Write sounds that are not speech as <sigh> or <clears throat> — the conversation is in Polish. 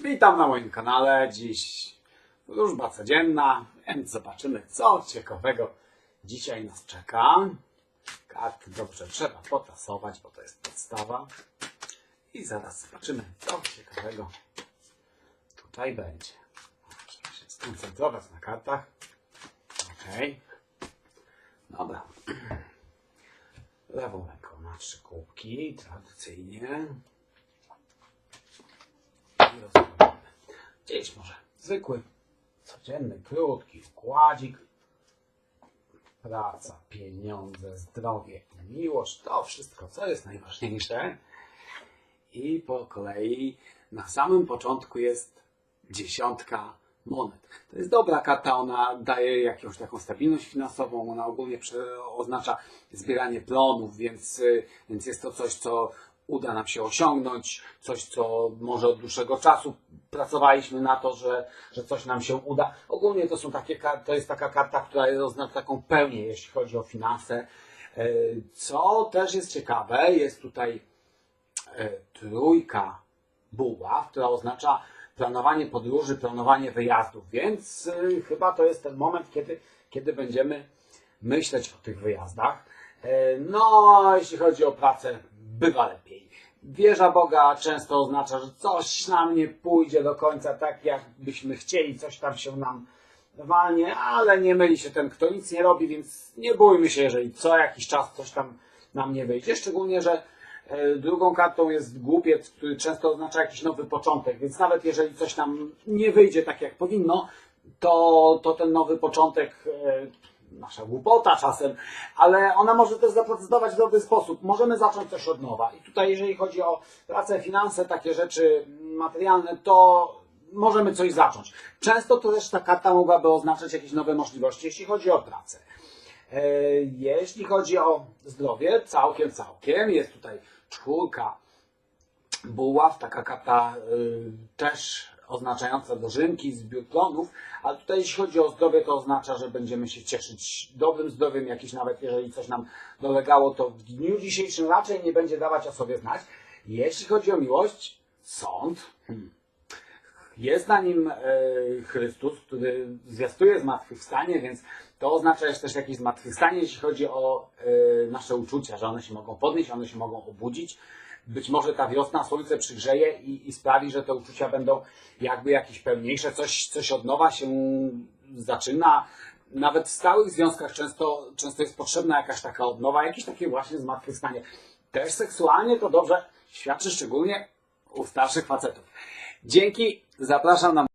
Witam na moim kanale. Dziś wróżba codzienna, więc zobaczymy, co ciekawego dzisiaj nas czeka. Karty dobrze trzeba potasować, bo to jest podstawa. I zaraz zobaczymy, co ciekawego tutaj będzie. Muszę się skoncentrować na kartach. Okej. Dobra. <clears throat> Lewą ręką na trzy kubki, tradycyjnie. I rozmawiamy. Gdzieś może zwykły, codzienny, krótki wkładzik. Praca, pieniądze, zdrowie miłość to wszystko, co jest najważniejsze. I po kolei na samym początku jest dziesiątka monet. To jest dobra karta, ona daje jakąś taką stabilność finansową, ona ogólnie oznacza zbieranie plonów, więc, y, więc jest to coś, co uda nam się osiągnąć, coś, co może od dłuższego czasu pracowaliśmy na to, że, że coś nam się uda. Ogólnie to są takie, to jest taka karta, która oznacza taką pełnię, jeśli chodzi o finanse. Y, Co też jest ciekawe, jest tutaj e, trójka buław, która oznacza planowanie podróży, planowanie wyjazdów, więc y, chyba to jest ten moment, kiedy, kiedy będziemy myśleć o tych wyjazdach. E, No, jeśli chodzi o pracę, bywa Wieża Boga często oznacza, że coś nam nie pójdzie do końca tak, jak byśmy chcieli, coś tam się nam walnie, ale nie myli się ten, kto nic nie robi, więc nie bójmy się, jeżeli co jakiś czas coś tam nam nie wyjdzie. Szczególnie, że e, drugą kartą jest głupiec, który często oznacza jakiś nowy początek, więc nawet jeżeli coś nam nie wyjdzie tak, jak powinno, to, to ten nowy początek, e, nasza głupota czasem, ale ona może też zaprocedować w dobry sposób. Możemy zacząć coś od nowa. I tutaj, jeżeli chodzi o pracę, finanse, takie rzeczy materialne, to możemy coś zacząć. Często to też ta karta mogłaby oznaczać jakieś nowe możliwości, jeśli chodzi o pracę. E, Jeśli chodzi o zdrowie, całkiem, całkiem. Jest tutaj czwórka buław, taka karta y, też oznaczająca dożynki, zbiór plonów, ale tutaj jeśli chodzi o zdrowie, to oznacza, że będziemy się cieszyć dobrym zdrowiem, jakieś nawet jeżeli coś nam dolegało, to w dniu dzisiejszym raczej nie będzie dawać o sobie znać. Jeśli chodzi o miłość, sąd. Hmm. Jest na nim e, Chrystus, który zwiastuje zmartwychwstanie, więc to oznacza też jakieś zmartwychwstanie, jeśli chodzi o e, nasze uczucia, że one się mogą podnieść, one się mogą obudzić. Być może ta wiosna słońce przygrzeje i, i sprawi, że te uczucia będą jakby jakieś pełniejsze, coś, coś od nowa się zaczyna. Nawet w stałych związkach często, często jest potrzebna jakaś taka odnowa, jakieś takie właśnie zmartwychwstanie. Też seksualnie to dobrze świadczy szczególnie u starszych facetów. Dzięki, zapraszam na